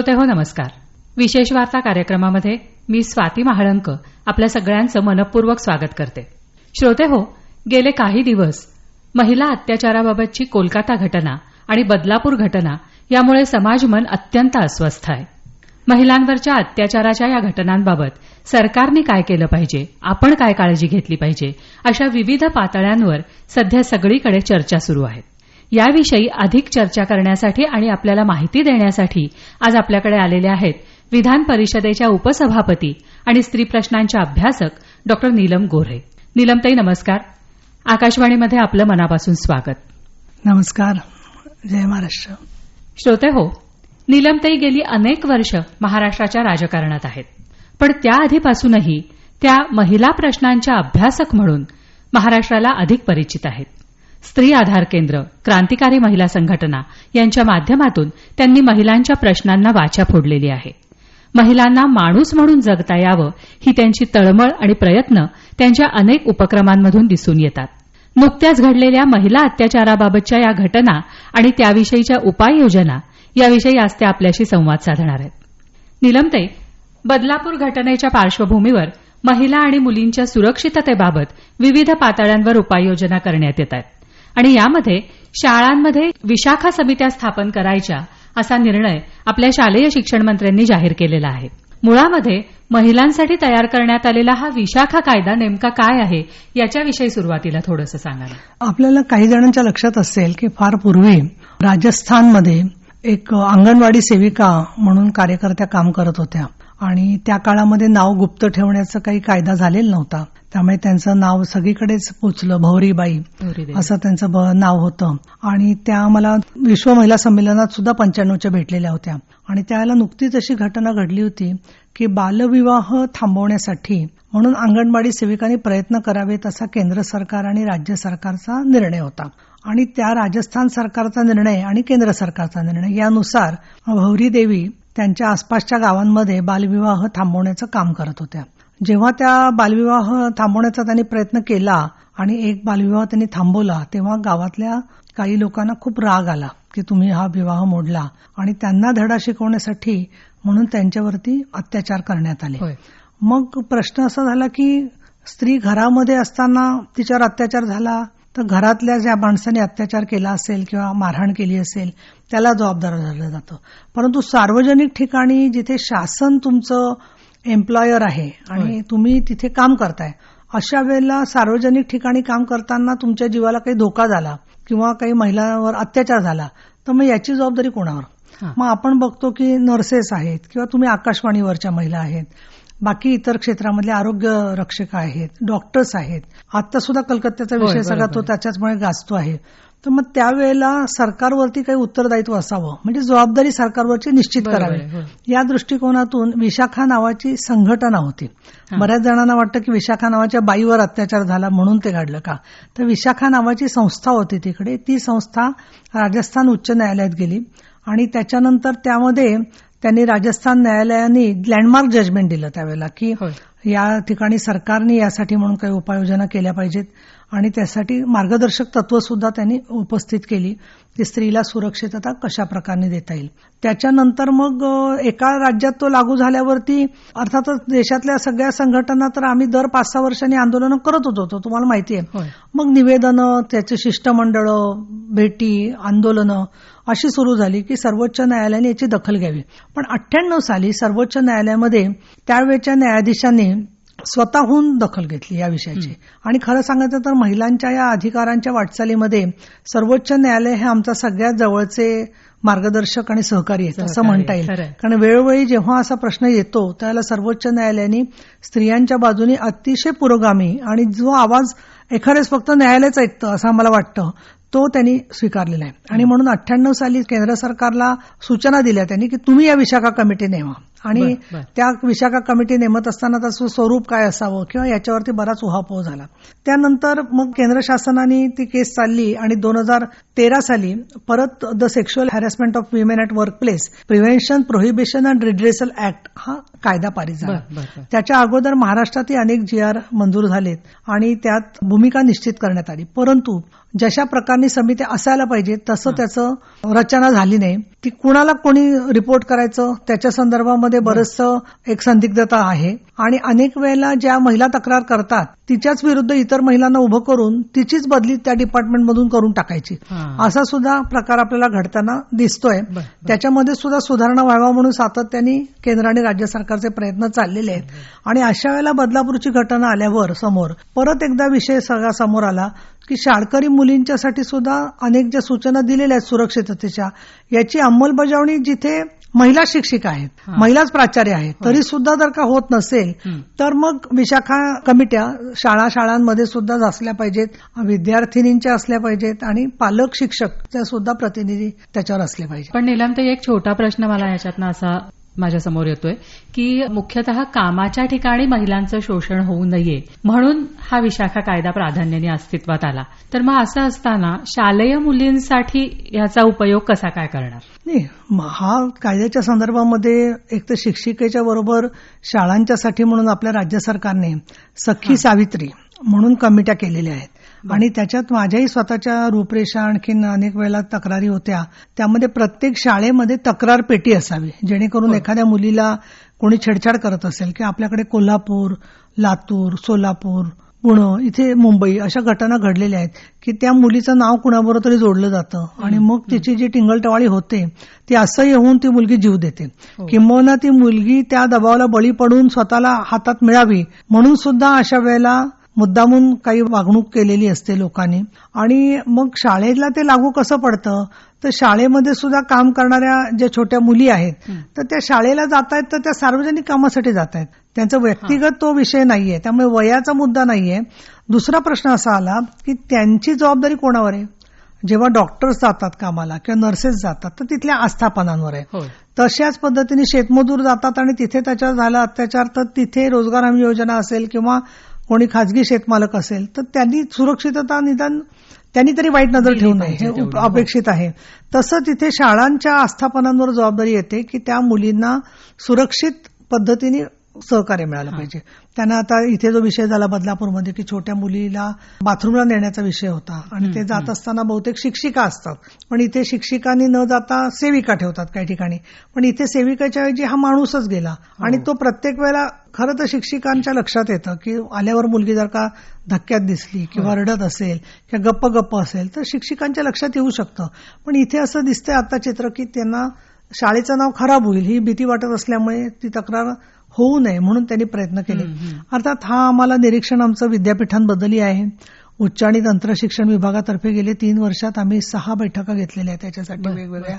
श्रोते हो नमस्कार. विशेष वार्ता कार्यक्रमामध्ये मी स्वाती महाळंक आपल्या सगळ्यांचं मनपूर्वक स्वागत करते. श्रोते हो गेले काही दिवस महिला अत्याचाराबाबतची कोलकाता घटना आणि बदलापूर घटना यामुळे समाजमन अत्यंत अस्वस्थ आहे. महिलांवरच्या अत्याचाराच्या या घटनांबाबत सरकारने काय केलं पाहिजे? आपण काय काळजी घेतली पाहिजे? अशा विविध पातळ्यांवर सध्या सगळीकडे चर्चा सुरू आहे. याविषयी अधिक चर्चा करण्यासाठी आणि आपल्याला माहिती देण्यासाठी आज आपल्याकडे आलेले आहेत विधान परिषदेच्या उपसभापती आणि स्त्री प्रश्नांच्या अभ्यासक डॉक्टर नीलम गोऱ्हे. नीलमताई नमस्कार. आकाशवाणीमध्ये आपलं मनापासून स्वागत. नमस्कार. जय महाराष्ट्र. श्रोते हो नीलमताई गेली अनेक वर्ष महाराष्ट्राच्या राजकारणात आहेत. पण त्याआधीपासूनही त्या महिला प्रश्नांच्या अभ्यासक म्हणून महाराष्ट्राला अधिक परिचित आहेत. स्त्री आधार केंद्र क्रांतिकारी महिला संघटना यांच्या माध्यमातून त्यांनी महिलांच्या प्रश्नांना वाचा फोडलेली आहे. महिलांना माणूस म्हणून जगता यावं ही त्यांची तळमळ आणि प्रयत्न त्यांच्या अनेक उपक्रमांमधून दिसून येतात. नुकत्याच घडलेल्या महिला अत्याचाराबाबतच्या या घटना आणि त्याविषयीच्या उपाययोजना याविषयी आज ते आपल्याशी संवाद साधणार आहेत. निलमते बदलापूर घटनेच्या पार्श्वभूमीवर महिला आणि मुलींच्या सुरक्षिततेबाबत विविध पातळ्यांवर उपाययोजना करण्यात येत आहेत. आणि यामध्ये शाळांमध्ये विशाखा समित्या स्थापन करायच्या असा निर्णय आपल्या शालेय शिक्षण मंत्र्यांनी जाहीर केलेला आहे. मुळामध्ये महिलांसाठी तयार करण्यात आलेला हा विशाखा कायदा नेमका काय आहे याच्याविषयी सुरुवातीला थोडंसं सांगा आपल्याला काही जणांच्या लक्षात असेल की फार पूर्वी राजस्थानमध्ये एक अंगणवाडी सेविका म्हणून कार्यकर्त्या काम करत होत्या. आणि त्या काळामध्ये नाव गुप्त ठेवण्याचा काही कायदा झालेला नव्हता. त्यामुळे त्यांचं नाव सगळीकडेच पोचलं भौरीबाई असं त्यांचं नाव होतं. आणि त्या मला विश्व महिला संमेलनात सुद्धा पंच्याण्णवच्या भेटलेल्या होत्या. आणि त्यावेळेला नुकतीच अशी घटना घडली होती की बालविवाह थांबवण्यासाठी म्हणून अंगणवाडी सेविकांनी प्रयत्न करावेत असा केंद्र सरकार आणि राज्य सरकारचा निर्णय होता. आणि त्या राजस्थान सरकारचा निर्णय आणि केंद्र सरकारचा निर्णय यानुसार भौरी देवी त्यांच्या आसपासच्या गावांमध्ये बालविवाह थांबवण्याचं काम करत होत्या. जेव्हा त्या बालविवाह थांबवण्याचा त्यांनी प्रयत्न केला आणि एक बालविवाह त्यांनी थांबवला तेव्हा गावातल्या काही लोकांना खूप राग आला की तुम्ही हा विवाह मोडला आणि त्यांना धडा शिकवण्यासाठी म्हणून त्यांच्यावरती अत्याचार करण्यात आले. मग प्रश्न असा झाला की स्त्री घरामध्ये असताना तिच्यावर अत्याचार झाला तर घरातल्या ज्या माणसाने अत्याचार केला असेल किंवा मारहाण केली असेल त्याला जबाबदार धरलं जातं. परंतु सार्वजनिक ठिकाणी जिथे शासन तुमचं एम्प्लॉयर आहे आणि तुम्ही तिथे काम करताय अशा वेळेला सार्वजनिक ठिकाणी काम करताना तुमच्या जीवाला काही धोका झाला किंवा काही महिलांवर अत्याचार झाला तर मग याची जबाबदारी कोणावर? मग आपण बघतो की नर्सेस आहेत किंवा तुम्ही आकाशवाणीवरच्या महिला आहेत बाकी इतर क्षेत्रामधले आरोग्य रक्षक आहेत डॉक्टर्स आहेत. आता सुद्धा कलकत्त्याचा विषय सगळा तो त्याच्याचमुळे गाजतो आहे. तर मग त्यावेळेला सरकारवरती काही उत्तरदायित्व असावं. म्हणजे जबाबदारी सरकारवरची निश्चित करावी. या दृष्टिकोनातून विशाखा नावाची संघटना होती. बऱ्याच जणांना वाटतं की विशाखा नावाच्या बाईवर अत्याचार झाला म्हणून ते घडलं का? तर विशाखा नावाची संस्था होती तिकडे. ती संस्था राजस्थान उच्च न्यायालयात गेली आणि त्याच्यानंतर त्यामध्ये त्यांनी राजस्थान न्यायालयाने लँडमार्क जजमेंट दिलं त्यावेळेला की या ठिकाणी सरकारने यासाठी म्हणून काही उपाययोजना केल्या पाहिजेत. आणि त्यासाठी मार्गदर्शक तत्व सुद्धा त्यांनी उपस्थित केली की स्त्रीला सुरक्षितता कशा प्रकारे देता येईल. त्याच्यानंतर मग एका राज्यात तो लागू झाल्यावरती अर्थातच देशातल्या सगळ्या संघटना तर आम्ही दर पाच सहा वर्षांनी आंदोलनं करत होतो तुम्हाला माहिती आहे. मग निवेदनं त्याचे शिष्टमंडळ भेटी आंदोलनं अशी सुरू झाली की सर्वोच्च न्यायालयाने याची दखल घ्यावी. पण अठ्ठ्याण्णव साली सर्वोच्च न्यायालयामध्ये त्यावेळच्या न्यायाधीशांनी स्वतःहून दखल घेतली या विषयाची. आणि खरं सांगायचं तर महिलांच्या या अधिकारांच्या वाटचालीमध्ये सर्वोच्च न्यायालय हे आमचा सगळ्यात जवळचे मार्गदर्शक आणि सहकारी आहेत असं म्हणता येईल. कारण वेळोवेळी जेव्हा असा प्रश्न येतो त्याला सर्वोच्च न्यायालयाने स्त्रियांच्या बाजूने अतिशय पुरोगामी आणि जो आवाज एखाद्याच फक्त न्यायालयच ऐकतं असं आम्हाला वाटतं तो त्यांनी स्वीकारलेला आहे. आणि म्हणून अठ्ठ्याण्णव साली केंद्र सरकारला सूचना दिल्या त्यांनी की तुम्ही या विशाखा कमिटी नेमा आणि. त्या विशाखा कमिटी नेमत असताना त्याचं स्वरूप काय असावं किंवा याच्यावरती बराच उहापोह झाला. त्यानंतर मग केंद्र शासनाने ती केस चालली आणि दोन हजार तेरा साली परत the sexual harassment of women at work place prevention prohibition and redressal act हा कायदा पारित झाला. त्याच्या अगोदर महाराष्ट्रातही अनेक जी आर मंजूर झालेत आणि त्यात भूमिका निश्चित करण्यात आली. परंतु जशा प्रकारनी समित्या असायला पाहिजे तसं त्याचं रचना झाली नाही. ती कुणाला कोणी रिपोर्ट करायचं त्याच्या संदर्भामध्ये बरंचसं एक संदिग्धता आहे. आणि अनेक वेळेला ज्या महिला तक्रार करतात तिच्याच विरुद्ध इतर महिलांना उभं करून तिचीच बदली त्या डिपार्टमेंटमधून करून टाकायची. असा सुद्धा प्रकार आपल्याला घडताना दिसतोय. त्याच्यामध्ये सुद्धा सुधारणा व्हावा म्हणून सातत्याने केंद्र आणि राज्य सरकारचे प्रयत्न चाललेले आहेत. आणि अशा वेळेला बदलापूरची घटना आल्यावर समोर परत एकदा विषय सगळा समोर आला की शाळकरी मुलींच्यासाठी सुद्धा अनेक ज्या सूचना दिलेल्या आहेत सुरक्षिततेच्या याची अंमलबजावणी जिथे महिला शिक्षिका आहेत हा. महिलाच प्राचार्य आहेत तरी सुद्धा जर का होत नसेल हं. तर मग विशाखा कमिट्या शाळा शाळांमध्ये सुद्धा असल्या पाहिजेत विद्यार्थिनींच्या असल्या पाहिजेत आणि पालक शिक्षकच्या सुद्धा प्रतिनिधी त्याच्यावर असले पाहिजे पण निलमताई एक छोटा प्रश्न मला याच्यातनं असा माझ्यासमोर येतोय की मुख्यतः कामाच्या ठिकाणी महिलांचं शोषण होऊ नये म्हणून हा विशाखा कायदा प्राधान्याने अस्तित्वात आला. तर मग असं असताना शालेय मुलींसाठी याचा उपयोग कसा काय करणार? नाही हा कायद्याच्या संदर्भामध्ये एक तर शिक्षिकेच्या बरोबर शाळांच्यासाठी म्हणून आपल्या राज्य सरकारने सखी सावित्री म्हणून कमिट्या केलेल्या आहेत. आणि त्याच्यात माझ्याही स्वतःच्या रूपरेषा आणखीन अनेक वेळेला तक्रारी होत्या. त्यामध्ये प्रत्येक शाळेमध्ये तक्रार पेटी असावी जेणेकरून एखाद्या मुलीला कोणी छेडछाड करत असेल की आपल्याकडे कोल्हापूर लातूर सोलापूर पुणे इथे मुंबई अशा घटना घडलेल्या आहेत की त्या मुलीचं नाव कुणाबरोबर तरी जोडलं जातं आणि मग तिची जी टिंगलटवाळी होते ती असह्य होऊन ती मुलगी जीव देते. हो. किंबहुना ती मुलगी त्या दबावाला बळी पडून स्वतःला हातात मिळावी म्हणून सुद्धा अशा वेळेला मुद्दामून काही वागणूक केलेली असते लोकांनी. आणि मग शाळेला ते लागू कसं पडतं? तर शाळेमध्ये सुद्धा काम करणाऱ्या ज्या छोट्या मुली आहेत तर त्या शाळेला जात आहेत तर त्या सार्वजनिक कामासाठी जात आहेत त्यांचा व्यक्तिगत तो विषय नाहीये. त्यामुळे वयाचा मुद्दा नाहीये. दुसरा प्रश्न असा आला की त्यांची जबाबदारी कोणावर आहे? जेव्हा डॉक्टर्स जातात कामाला किंवा नर्सेस जातात तर तिथल्या आस्थापनांवर आहे. तशाच पद्धतीने शेतमजूर जातात आणि तिथे त्याच्यावर झाला अत्याचार तर तिथे रोजगार हमी योजना असेल किंवा कोणी खाजगी शेतमालक असेल तर त्यांनी सुरक्षितता निदान त्यांनी तरी वाईट नजर ठेवू नये हे हो. अपेक्षित आहे तसं तिथे शाळांच्या आस्थापनांवर जबाबदारी येते की त्या मुलींना सुरक्षित पद्धतीने सहकार्य मिळालं पाहिजे. त्यांना आता इथे जो विषय झाला बदलापूरमध्ये की छोट्या मुलीला बाथरूमला नेण्याचा विषय होता आणि ते जात असताना बहुतेक शिक्षिका असतात. पण इथे शिक्षिकांनी न जाता सेविका ठेवतात काही ठिकाणी. पण इथे सेविकाच्या ऐवजी हा माणूसच गेला. आणि तो प्रत्येक वेळेला खरं तर शिक्षिकांच्या लक्षात येतं की आल्यावर मुलगी जर का धक्क्यात दिसली किंवा रडत असेल किंवा गप्प गप्प असेल तर शिक्षिकांच्या लक्षात येऊ शकतं. पण इथे असं दिसतंय आता चित्र की त्यांना शाळेचं नाव खराब होईल ही भीती वाटत असल्यामुळे ती तक्रार होऊ नये म्हणून त्यांनी प्रयत्न केले. अर्थात हा आम्हाला निरीक्षण आमचं विद्यापीठांबद्दलही आहे उच्च आणि तंत्र शिक्षण विभागातर्फे गेले तीन वर्षात आम्ही सहा बैठका घेतलेल्या आहेत त्याच्यासाठी वेगवेगळ्या.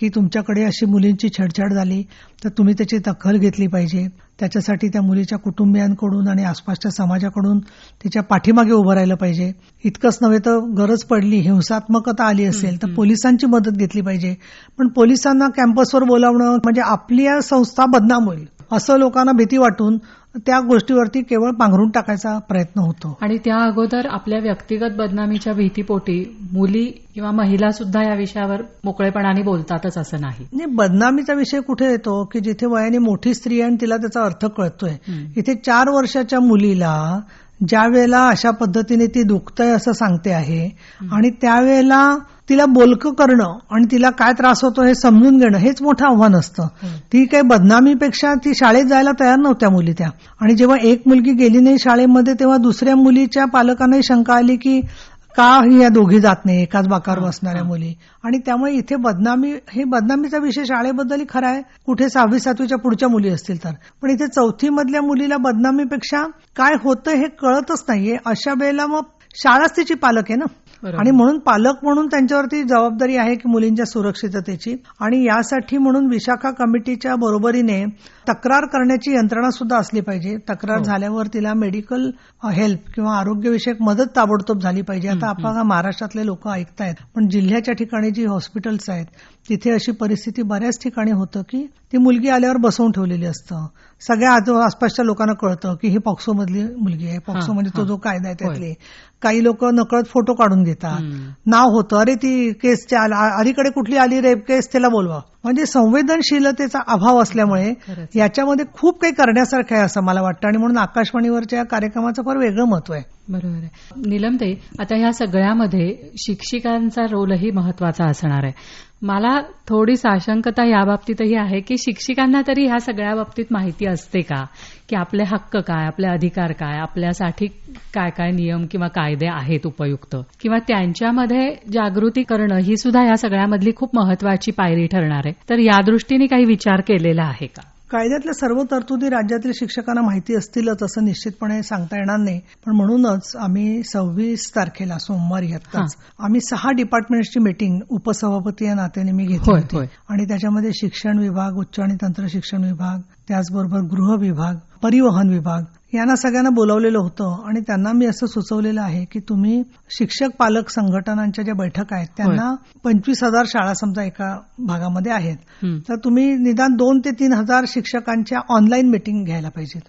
की तुमच्याकडे अशी मुलींची छेडछाड झाली तर तुम्ही त्याची दखल घेतली पाहिजे. त्याच्यासाठी त्या मुलीच्या कुटुंबियांकडून आणि आसपासच्या समाजाकडून तिच्या पाठीमागे उभं राहिलं पाहिजे. इतकंच नव्हे तर गरज पडली हिंसात्मकता आली असेल तर पोलिसांची मदत घेतली पाहिजे. पण पोलिसांना कॅम्पसवर बोलावणं म्हणजे आपली या संस्था बदनाम होईल. असं लोकांना भीती वाटून त्या गोष्टीवरती केवळ पांघरून टाकायचा प्रयत्न होतो. आणि त्या अगोदर आपल्या व्यक्तिगत बदनामीच्या भीतीपोटी मुली किंवा महिला सुद्धा या विषयावर मोकळेपणाने बोलतातच असं नाही. बदनामीचा विषय कुठे येतो की जिथे वयाने मोठी स्त्री आहे आणि तिला त्याचा अर्थ कळतोय. इथे चार वर्षाच्या मुलीला ज्या वेळेला अशा पद्धतीने ती दुखतंय असं सांगते आहे आणि त्यावेळेला तिला बोलकं करणं आणि तिला काय त्रास होतो हे समजून घेणं हेच मोठं आव्हान असतं. ती काही बदनामीपेक्षा ती शाळेत जायला तयार नव्हत्या मुली त्या. आणि जेव्हा एक मुलगी गेली नाही शाळेमध्ये तेव्हा दुसऱ्या मुलीच्या पालकांनाही शंका आली की का ही या दोघी जात नाही? एकाच बाकार बसणाऱ्या मुली. आणि त्यामुळे इथे बदनामी हे बदनामीचा विषय शाळेबद्दलही खरा आहे. कुठे सहावी सातवीच्या पुढच्या मुली असतील तर. पण इथे चौथी मधल्या मुलीला बदनामीपेक्षा काय होतं हे कळतच नाहीये. अशा वेळेला मग शाळाच तिची पालक आहे ना. आणि म्हणून पालक म्हणून त्यांच्यावरती जबाबदारी आहे की मुलींच्या सुरक्षिततेची. आणि यासाठी म्हणून विशाखा कमिटीच्या बरोबरीने तक्रार करण्याची यंत्रणा सुद्धा असली पाहिजे. तक्रार हो. झाल्यावर तिला मेडिकल हेल्प किंवा आरोग्यविषयक मदत ताबडतोब झाली पाहिजे. आता आपण महाराष्ट्रातले लोक ऐकतायत पण जिल्ह्याच्या ठिकाणी जी हॉस्पिटल्स आहेत तिथे अशी परिस्थिती बऱ्याच ठिकाणी होतं की ती मुलगी आल्यावर बसवून ठेवलेली असतं. सगळ्या आसपासच्या लोकांना कळतं की ही पॉक्सो मधली मुलगी आहे. पॉक्सो म्हणजे तो. जो कायदा आहे त्यातली. काही लोक नकळत फोटो काढून घेतात. नाव होतं. अरे ती केसच्या अलीकडे कुठली आली रेप केस त्याला बोलवा. म्हणजे संवेदनशीलतेचा अभाव असल्यामुळे. याच्यामध्ये खूप काही करण्यासारखं आहे असं मला वाटतं. आणि म्हणून आकाशवाणीवरच्या या कार्यक्रमाचं फार वेगळं महत्त्व आहे. बरोबर आहे. नीलमताई आता ह्या सगळ्यामध्ये शिक्षिकांचा रोलही महत्त्वाचा असणार आहे. मला थोडी साशंकता या बाबतीतही आहे की शिक्षिकांना तरी ह्या सगळ्या बाबतीत माहिती असते का? की आपले हक्क काय आपले अधिकार काय आपल्यासाठी काय काय नियम किंवा कायदे आहेत उपयुक्त? किंवा त्यांच्यामध्ये जागृती करणं ही सुद्धा या सगळ्यामधली खूप महत्वाची पायरी ठरणार आहे. तर या दृष्टीने काही विचार केलेला आहे का? कायद्यातल्या सर्व तरतुदी राज्यातील शिक्षकांना माहिती असतीलच असं निश्चितपणे सांगता येणार नाही. पण म्हणूनच आम्ही सव्वीस तारखेला सोमवारी आत्ताच आम्ही सहा डिपार्टमेंटची मीटिंग उपसभापती या नात्याने मी घेतली होती. आणि त्याच्यामध्ये शिक्षण विभाग उच्च आणि तंत्र शिक्षण विभाग त्याचबरोबर गृह विभाग परिवहन विभाग. यांना सगळ्यांना बोलावलेलं होतं आणि त्यांना मी असं सुचवलेलं आहे की तुम्ही शिक्षक पालक संघटनांच्या ज्या बैठक आहेत त्यांना पंचवीस हजार शाळा समजा एका भागामध्ये आहेत. तर तुम्ही निदान दोन ते तीन हजार शिक्षकांच्या ऑनलाईन मीटिंग घ्यायला पाहिजेत.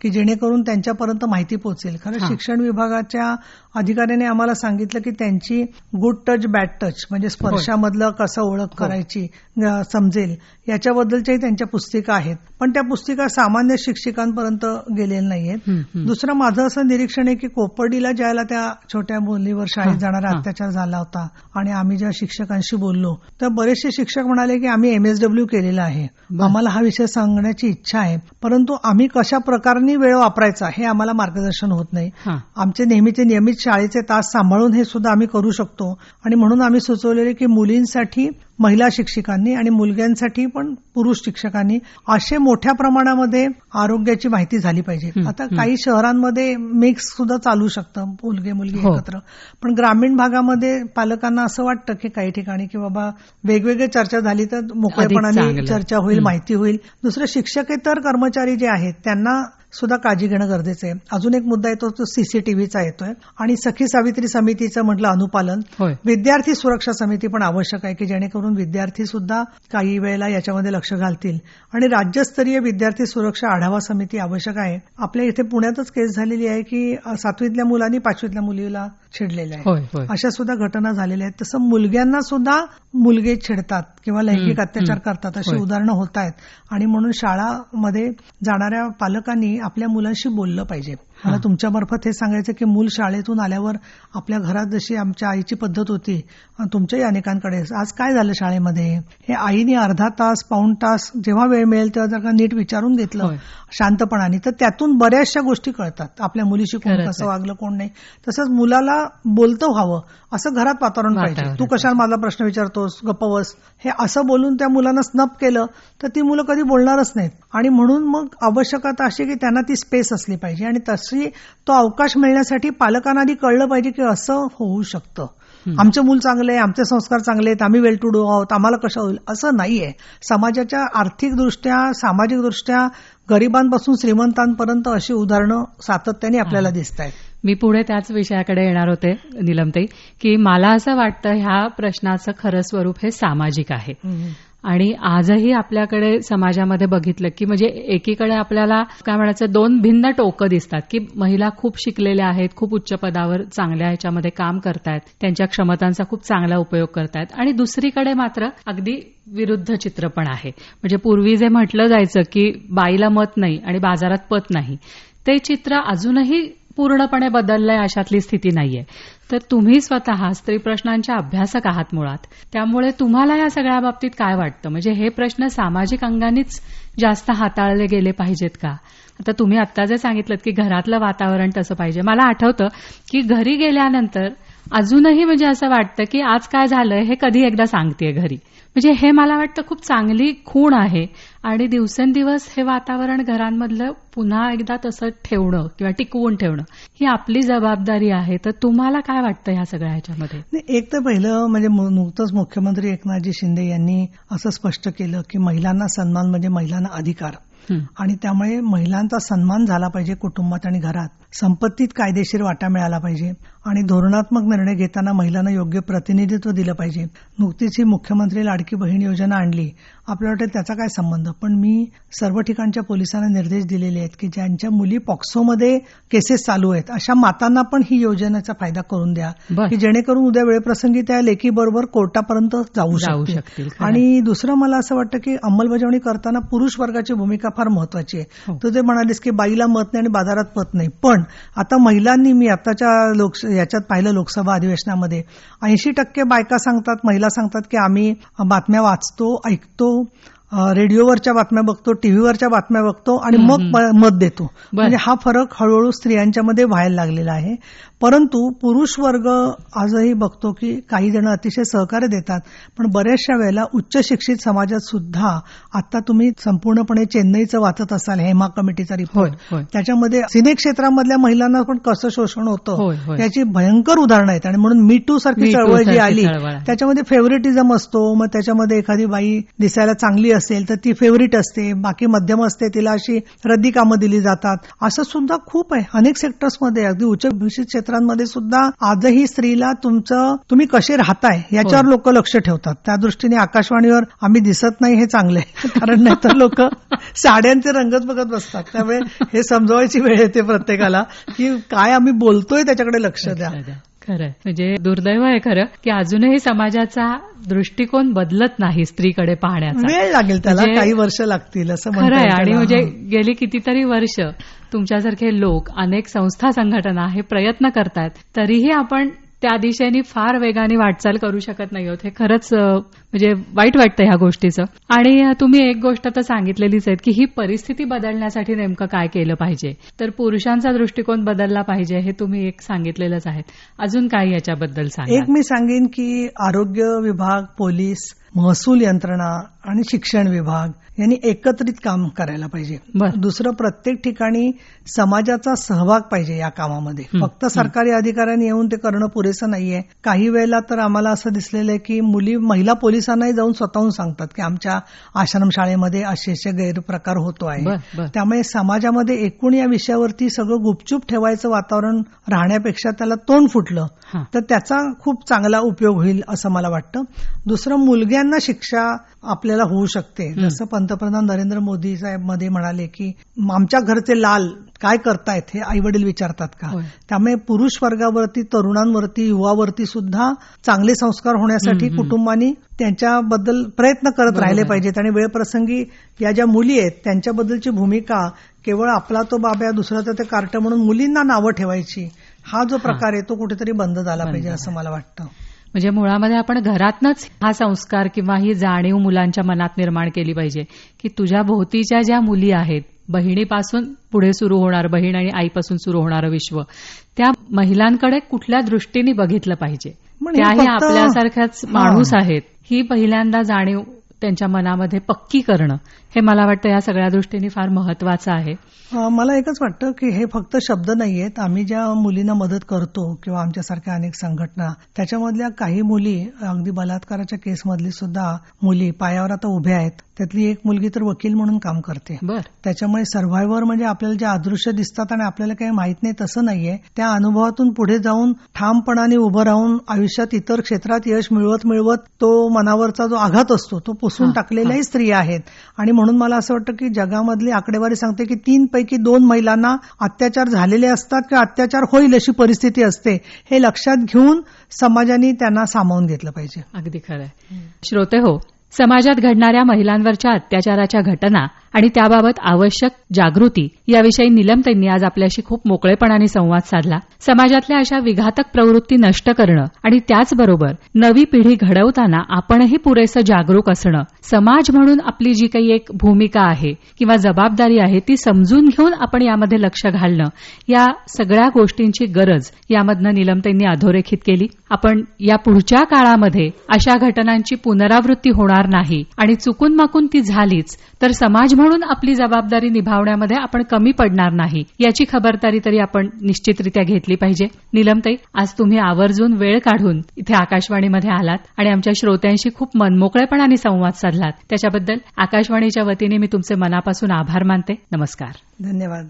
की जेणेकरून त्यांच्यापर्यंत माहिती पोहोचेल. खरं. शिक्षण विभागाच्या अधिकाऱ्याने आम्हाला सांगितलं की त्यांची गुड टच बॅड टच म्हणजे स्पर्शामधलं कसं ओळख करायची अ, समजेल याच्याबद्दलच्याही त्यांच्या पुस्तिका आहेत. पण त्या पुस्तिका सामान्य शिक्षकांपर्यंत गेलेल्या नाहीयेत. हं, हं. दुसरं माझं असं निरीक्षण आहे की कोपर्डीला ज्याला त्या छोट्या मुलीवर शाळेत हा, जाणारा हा. अत्याचार झाला होता आणि आम्ही जेव्हा शिक्षकांशी बोललो तर बरेचसे शिक्षक म्हणाले की आम्ही एमएसडब्ल्यू केलेला आहे. आम्हाला हा विषय सांगण्याची इच्छा आहे परंतु आम्ही कशा प्रकारने वेळ वापरायचा हे आम्हाला मार्गदर्शन होत नाही. हा. आमचे नेहमीचे नियमित शाळेचे तास सांभाळून हे सुद्धा आम्ही करू शकतो आणि म्हणून आम्ही सुचवलेले की मुलींसाठी महिला शिक्षिकांनी आणि मुलग्यांसाठी पण पुरुष शिक्षकांनी असे मोठ्या प्रमाणामध्ये आरोग्याची माहिती झाली पाहिजे आता. काही शहरांमध्ये मिक्स सुद्धा चालू शकतं मुलगे मुलगी हो. एकत्र पण ग्रामीण भागामध्ये पालकांना असं वाटतं की काही ठिकाणी की बाबा वेगवेगळी चर्चा झाली तर मोकळेपणाने. चर्चा होईल. माहिती होईल दुसरं शिक्षकेतर कर्मचारी जे आहेत त्यांना सुद्धा काळजी घेणं गरजेचं आहे. अजून एक मुद्दा येतो तो सीसीटीव्हीचा येतोय. आणि सखी सावित्री समितीचं म्हटलं अनुपालन. विद्यार्थी सुरक्षा समिती पण आवश्यक आहे की जेणेकरून विद्यार्थी सुद्धा काही वेळेला याच्यामध्ये लक्ष घालतील. आणि राज्यस्तरीय विद्यार्थी सुरक्षा आढावा समिती आवश्यक आहे. आपल्या इथे पुण्यातच केस झालेली आहे की सातवीतल्या मुलांनी पाचवीतल्या मुलीला छेडलेलं आहे. अशा सुद्धा घटना झालेल्या आहेत. तसं मुलग्यांना सुद्धा मुलगे छेडतात किंवा लैंगिक अत्याचार. करतात अशी. उदाहरणं होत आहेत. आणि म्हणून शाळामध्ये जाणाऱ्या पालकांनी आपल्या मुलांशी बोललं पाहिजे. मला तुमच्या मार्फत हे सांगायचं की मूल शाळेतून आल्यावर आपल्या घरात जशी आमच्या आईची पद्धत होती तुमच्याही अनेकांकडे. आज काय झालं शाळेमध्ये? हे आईने अर्धा तास पाऊण तास जेव्हा वेळ मिळेल तेव्हा जर का नीट विचारून घेतलं. शांतपणाने. तर त्यातून बऱ्याचशा गोष्टी कळतात. आपल्या मुलीशी कोण कसं. वागलं कोण नाही. तसंच मुलाला बोलतं व्हावं असं घरात वातावरण पाहिजे. तू कशाला माझा प्रश्न विचारतोस गप्प बस. हे असं बोलून त्या मुलांना स्नप केलं तर ती मुलं कधी बोलणारच नाहीत. आणि म्हणून मग आवश्यकता अशी की त्यांना ती स्पेस असली पाहिजे. आणि तशी तो अवकाश मिळण्यासाठी पालकांना आधी कळलं पाहिजे की असं होऊ शकतं. आमचं मूल चांगलं आहे आमचे संस्कार चांगले आहेत आम्ही वेल टू डू आहोत आम्हाला कसं होईल? असं नाहीये. समाजाच्या आर्थिकदृष्ट्या सामाजिकदृष्ट्या गरिबांपासून श्रीमंतांपर्यंत अशी उदाहरणं सातत्याने आपल्याला दिसत आहेत मी पुढे त्याच विषयाकडे येणार होते निलमताई की मला असं वाटतं ह्या प्रश्नाचं खरं स्वरूप हे सामाजिक आहे. आणि आजही आपल्याकडे समाजामध्ये बघितलं की म्हणजे एकीकडे आपल्याला काय म्हणायचं दोन भिन्न टोकं दिसतात की महिला खूप शिकलेल्या आहेत खूप उच्च पदावर चांगल्या ह्याच्यामध्ये काम करतायत त्यांच्या क्षमतांचा खूप चांगला उपयोग करतायत आणि दुसरीकडे मात्र अगदी विरुद्ध चित्र पण आहे. म्हणजे पूर्वी जे म्हटलं जायचं की बाईला मत नाही आणि बाजारात पत नाही ते चित्र अजूनही पूर्णपणे बदललंय अशातली स्थिती नाहीये. तर तुम्ही स्वतः स्त्री प्रश्नांच्या अभ्यासक आहात मुळात. त्यामुळे तुम्हाला या सगळ्या बाबतीत काय वाटतं? म्हणजे हे प्रश्न सामाजिक अंगानेच जास्त हाताळले गेले पाहिजेत का? आता तुम्ही आत्ता जे सांगितलं की घरातलं वातावरण तसं पाहिजे. मला आठवतं की घरी गेल्यानंतर अजूनही म्हणजे असं वाटतं की आज काय झालंय हे कधी एकदा सांगतेय घरी. म्हणजे हे मला वाटतं खूप चांगली खूण आहे आणि दिवसेंदिवस हे वातावरण घरांमधलं पुन्हा एकदा तसं ठेवणं किंवा टिकवून ठेवणं ही आपली जबाबदारी आहे. तर तुम्हाला काय वाटतं ह्या सगळ्या ह्याच्यामध्ये? एक तर पहिलं म्हणजे नुकतंच मुख्यमंत्री एकनाथजी शिंदे यांनी असं स्पष्ट केलं की महिलांना सन्मान म्हणजे महिलांना अधिकार. आणि त्यामुळे महिलांचा सन्मान झाला पाहिजे कुटुंबात आणि घरात. संपत्तीत कायदेशीर वाटा मिळाला पाहिजे. आणि धोरणात्मक निर्णय घेताना महिलांना योग्य प्रतिनिधित्व दिलं पाहिजे. नुकतीच ही मुख्यमंत्री लाडकी बहीण योजना आणली. आपल्याला वाटतं त्याचा काय संबंध? पण मी सर्व ठिकाणच्या पोलिसांना निर्देश दिलेले आहेत की ज्यांच्या मुली पॉक्सोमध्ये केसेस चालू आहेत अशा मातांना पण ही योजनेचा फायदा करून द्या. की जेणेकरून उद्या वेळप्रसंगी त्या लेखी बरोबर कोर्टापर्यंत जाऊ शकतील. आणि दुसरं मला असं वाटतं की अंमलबजावणी करताना पुरुष वर्गाची भूमिका फार महत्वाची आहे. हो. तू जे म्हणालीस की बाईला मत नाही आणि बाजारात पत नाही पण आता महिलांनी मी आताच्या लोक याच्यात पाहिलं लोकसभा अधिवेशनामध्ये ऐंशी टक्के बायका सांगतात महिला सांगतात की आम्ही बातम्या वाचतो ऐकतो रेडिओवरच्या बातम्या बघतो टीव्हीवरच्या बातम्या बघतो आणि मग मत देतो. म्हणजे हा फरक हळूहळू स्त्रियांच्यामध्ये व्हायला लागलेला आहे. परंतु पुरुष वर्ग आजही बघतो की काही जण अतिशय सहकार्य देतात पण बऱ्याचशा वेळेला उच्च शिक्षित समाजात सुद्धा आता तुम्ही संपूर्णपणे चेन्नईचं वाचत असाल हेमा कमिटीचा रिपोर्ट. त्याच्यामध्ये सिने क्षेत्रामधल्या महिलांना पण कसं शोषण होतं. त्याची भयंकर उदाहरणं आहेत आणि म्हणून मी टू सारखी चळवळ जी आली. त्याच्यामध्ये फेवरेटिझम असतो मग त्याच्यामध्ये एखादी बाई दिसायला चांगली असेल तर ती फेवरेट असते बाकी मध्यम असते तिला अशी रद्दी कामं दिली जातात असं सुद्धा खूप आहे अनेक सेक्टर्समध्ये अगदी उच्च भूषित क्षेत्रांमध्ये सुद्धा आजही स्त्रीला तुमचं तुम्ही कसे राहताय याच्यावर लोक लक्ष ठेवतात. त्या दृष्टीने आकाशवाणीवर आम्ही दिसत नाही हे चांगलं आहे. कारण नाहीतर लोक साड्यांचे रंगच बघत बसतात. त्यामुळे हे समजवायची वेळ येते प्रत्येकाला की काय आम्ही बोलतोय त्याच्याकडे लक्ष द्या. खरं म्हणजे दुर्दैव आहे खरं की अजूनही समाजाचा दृष्टिकोन बदलत नाही स्त्रीकडे पाहण्याचा वेळ लागेल त्याला म्हणजे- काही वर्ष लागतील असं खरं आहे आणि. म्हणजे. गेली कितीतरी वर्ष तुमच्यासारखे लोक अनेक संस्था संघटना हे प्रयत्न करतायत तरीही आपण त्या दिशेने फार वेगाने वाटचाल करू शकत नाही आहोत हे खरंच म्हणजे वाईट वाटतं ह्या गोष्टीचं. आणि तुम्ही एक गोष्ट तर सांगितलेलीच आहे की ही परिस्थिती बदलण्यासाठी नेमकं काय केलं पाहिजे. तर पुरुषांचा दृष्टिकोन बदलला पाहिजे हे तुम्ही एक सांगितलेलंच आहे. अजून काय याच्याबद्दल सांग. एक मी सांगेन की आरोग्य विभाग पोलीस महसूल यंत्रणा आणि शिक्षण विभाग यांनी एकत्रित काम करायला पाहिजे. दुसरं प्रत्येक ठिकाणी समाजाचा सहभाग पाहिजे या कामामध्ये. फक्त सरकारी अधिकाऱ्यांनी येऊन ते करणं पुरेसं नाहीये. काही वेळेला तर आम्हाला असं दिसलेलं आहे की मुली महिला पोलिसांनाही जाऊन स्वतःहून सांगतात की आमच्या आश्रमशाळेमध्ये असे असे गैरप्रकार होतो. आहे. त्यामुळे समाजामध्ये एकूण या विषयावरती सगळं गुपचूप ठेवायचं वातावरण राहण्यापेक्षा त्याला तोंड फुटलं. तर त्याचा खूप चांगला उपयोग होईल असं मला वाटतं. दुसरं मुलग्यांना शिक्षा आपल्याला होऊ शकते. जसं पंतप्रधान नरेंद्र मोदी साहेबमध्ये म्हणाले की आमच्या घरचे लाल काय करतायत? हे आई वडील विचारतात का. त्यामुळे पुरुष वर्गावरती तरुणांवरती युवावरती सुद्धा चांगले संस्कार होण्यासाठी कुटुंबांनी त्यांच्याबद्दल प्रयत्न करत राहिले. पाहिजेत. आणि वेळप्रसंगी या ज्या मुली आहेत त्यांच्याबद्दलची भूमिका केवळ आपला तो बाब्या दुसऱ्याचं ते कार्ट म्हणून मुलींना नावं ठेवायची हा जो प्रकार आहे तो कुठेतरी बंद झाला पाहिजे असं मला वाटतं. म्हणजे मुळामध्ये आपण घरातनच हा संस्कार किंवा ही जाणीव मुलांच्या मनात निर्माण केली पाहिजे की तुझ्या भोवतीच्या ज्या मुली आहेत बहिणीपासून पुढे सुरू होणार बहीण आणि आईपासून सुरू होणारं विश्व त्या महिलांकडे कुठल्या दृष्टीने बघितलं पाहिजे? म्हणजे त्याही आपल्यासारख्याच माणूस आहेत ही पहिल्यांदा जाणीव त्यांच्या मनामध्ये पक्की करणं हे मला वाटतं या सगळ्या दृष्टीने फार महत्वाचं आहे. मला एकच वाटतं की हे फक्त शब्द नाहीयेत. आम्ही ज्या मुलींना मदत करतो किंवा आमच्यासारख्या अनेक संघटना त्याच्यामधल्या काही मुली अगदी बलात्काराच्या केसमधली सुद्धा मुली पायावर आता उभ्या आहेत. त्यातली एक मुलगी तर वकील म्हणून काम करते. बर. त्याच्यामुळे सर्व्हायव्हर म्हणजे आपल्याला जे अदृश्य दिसतात आणि आपल्याला काही माहीत नाही तसं नाहीये त्या अनुभवातून पुढे जाऊन ठामपणाने उभं राहून आयुष्यात इतर क्षेत्रात यश मिळवत मिळवत तो मनावरचा जो आघात असतो तो पुसून टाकलेल्याही स्त्रिया आहेत. आणि म्हणून मला असं वाटतं की जगामधली आकडेवारी सांगते की तीन पैकी दोन महिलांना अत्याचार झालेले असतात किंवा अत्याचार होईल अशी परिस्थिती असते हे लक्षात घेऊन समाजाने त्यांना सामावून घेतलं पाहिजे. अगदी खरंय. श्रोते हो समाजात घडणाऱ्या महिलांवरच्या अत्याचाराच्या घटना आणि त्याबाबत आवश्यक जागृती याविषयी निलमताईंनी आज आपल्याशी खूप मोकळेपणाने संवाद साधला. समाजातल्या अशा विघातक प्रवृत्ती नष्ट करणं आणि त्याचबरोबर नवी पिढी घडवताना आपणही पुरेसं जागरूक असणं समाज म्हणून आपली जी काही एक भूमिका आहे किंवा जबाबदारी आहे ती समजून घेऊन आपण यामध्ये लक्ष घालणं या सगळ्या गोष्टींची गरज यामधनं निलमताईंनी अधोरेखित केली. आपण या पुढच्या काळामध्ये अशा घटनांची पुनरावृत्ती होणार नाही आणि चुकून माकून ती झालीच तर समाज म्हणून आपली जबाबदारी निभावण्यामध्ये आपण कमी पडणार नाही याची खबरदारी तरी आपण निश्चितरित्या घेतली पाहिजे. निलमताई आज तुम्ही आवर्जून वेळ काढून इथे आकाशवाणीमध्ये आलात आणि आमच्या श्रोत्यांशी खूप मनमोकळेपणाने संवाद पडलात त्याच्याबद्दल आकाशवाणीच्या वतीने मी तुमचे मनापासून आभार मानते. नमस्कार. धन्यवाद.